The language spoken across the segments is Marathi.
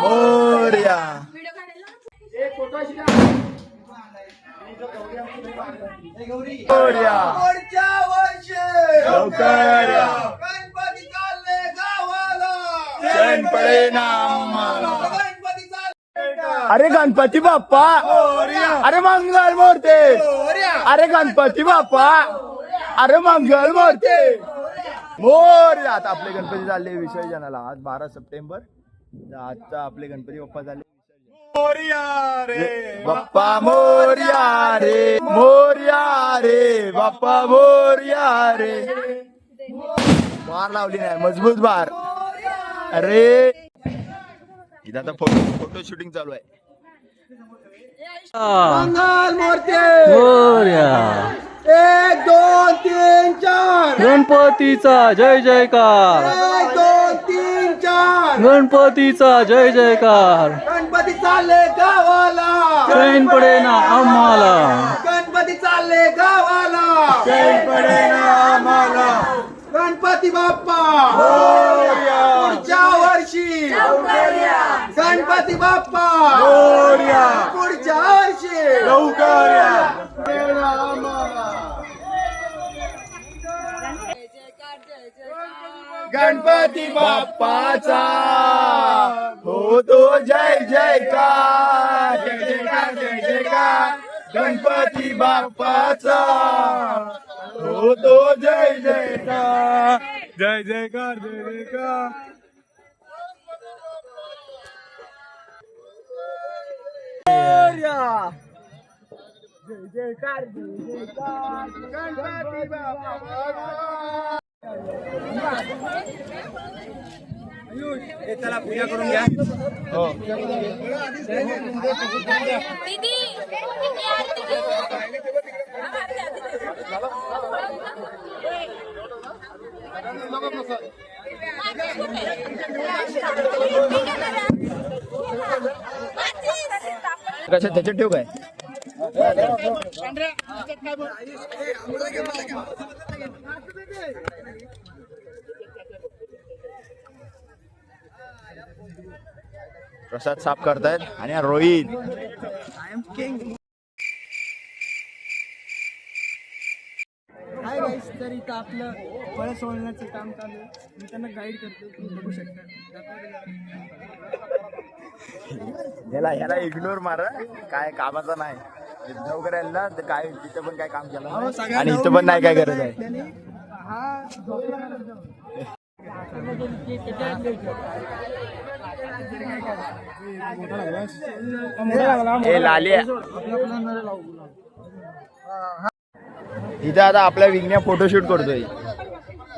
मोर्या. मोर्या. पुढच्या वर्षी. लवकर या गणपती चालले गावाला. चैन पडे ना आम्हाला. गणपती चालले अरे गणपती बाप्पा. अरे मंगल मूर्ती. अरे गणपती बाप्पा. अरे मंगल मूर्ती. मोर आता आपले गणपती चालले विसर्जनाला आज बारा सप्टेंबर. आजचा आपले गणपती बाप्पा झाले. मोरया रे बाप्पा. मोर्या रे मोर्या रे बाप्पा मोर्या रे. बार लावली नाही मजबूत बार अरे. इथं आता फोटो फोटो शूटिंग चालू आहे. मंगल मूर्ती. मोरया. एक दोन तीन चार. गणपतीचा जय जयकार. एक दोन गणपतीचा जय जयकार. गणपती चालले गावाला. चैन पडे ना आम्हाला. गणपती चालले गावाला. पडे ना आम्हाला. गणपती बाप्पा. पुढच्या वर्षी. गणपती बाप्पा. पुढच्या वर्षी. गणपती बाप्पाचा. हो तो जय जयकार जय जयकार जय जयकार गणपती बाप्पाचा. हो तो जय जयकार जय जयकार जय जयकार गणपती बाप्पा दीदी किती आरती कशा त्याच्यात ठेव काय? प्रसाद साफ करतायत आणि रोहित. हाय गाईस तर इथं आपलं फळं सोडण्याचं काम चालू आहे. मी त्यांना गाईड करतो तुम्ही बघू शकता. ह्याला ह्याला इग्नोर मारा काय कामाचा नाही. तर काय तिथं पण काय काम केलं. आणि इथं पण नाही काय गरज आहे. हा लालिया इथं आता आपल्या विघ्न्या फोटोशूट करतोय.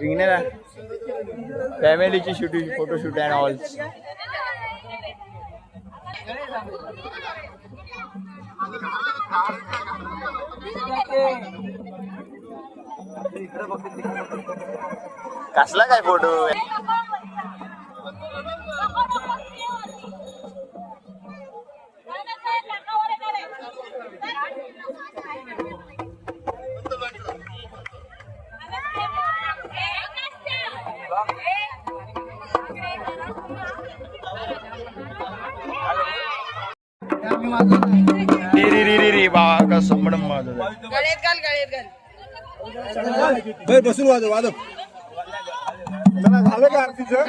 विघ्न्या फॅमिलीची शूटिंग फोटोशूट अँड ऑल कसला काय फोटो? बसून वाजव वाजव. चला, झालं का आरतीचं.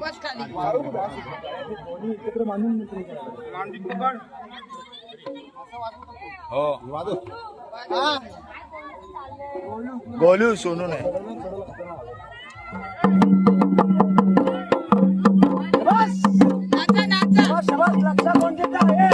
बस खाली हो. गोलू सोनू नाही नाचा नाचा. गोंधळाची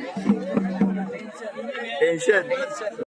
attention.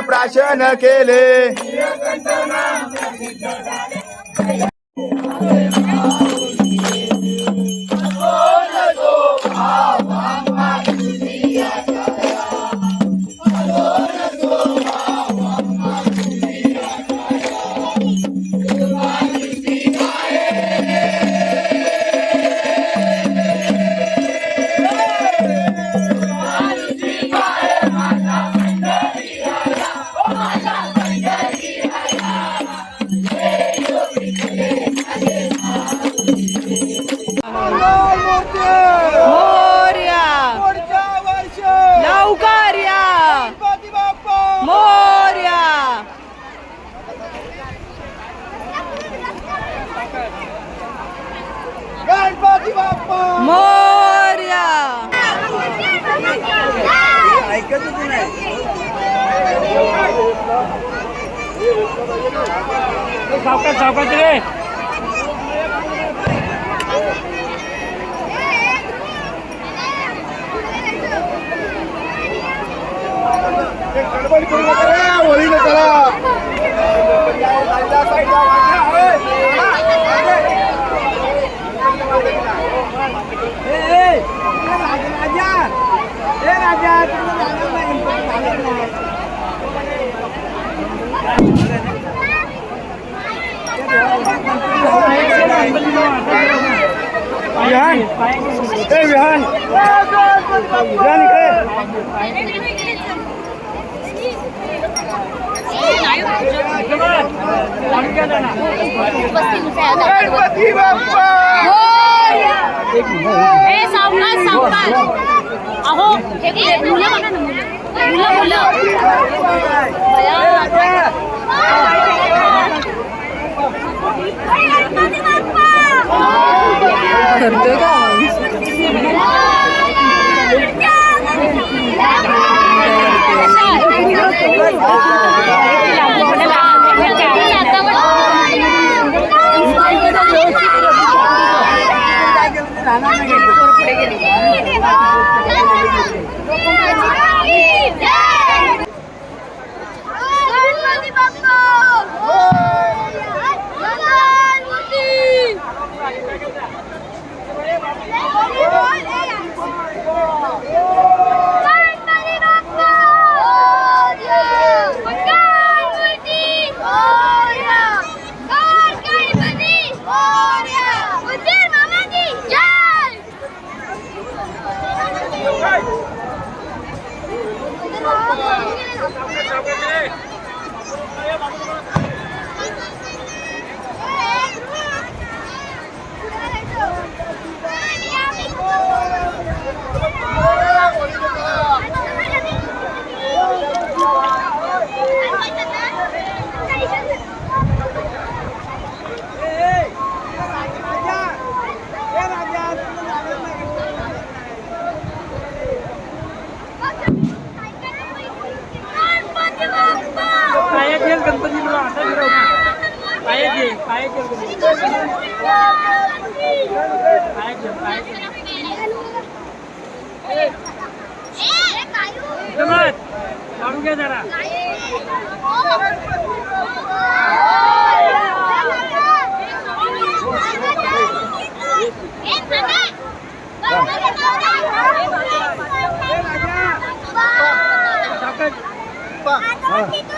प्राशन केले. একটা চাপা দিলে Thank you. विहान. ए विहान. विहान इकडे गणपती बाप्पा अहो हे मुलं मुलं. मुलं 나 뜨거워. गणेश गणपती मला आता फिरव पाय घे पाय घे पाय घे पाय घे काढू घ्या जरा Pak. Ah.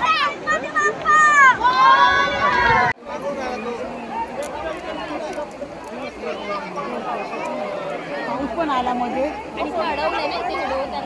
कालामध्ये आणि अडवलं ना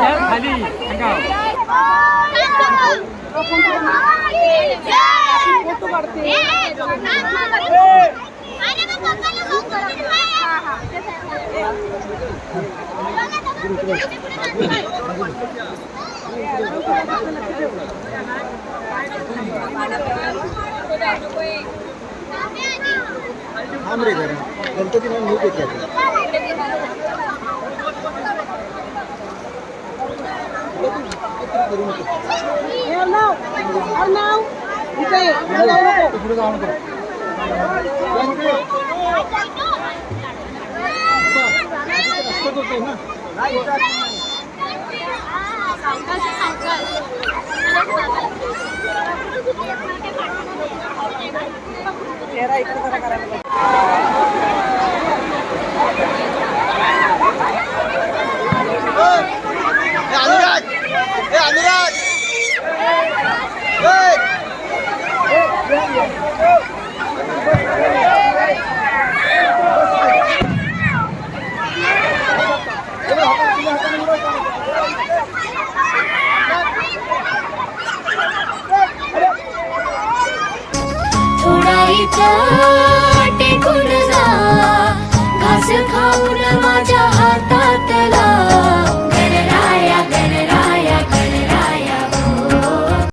खाली थांब रे जरा गणपती नाही मी Arnau, Arnau, Upe, Arnau, Upe. Arnau, Upe. Era ikut orang-orang. उडाई Chate Kundla घास खाऊन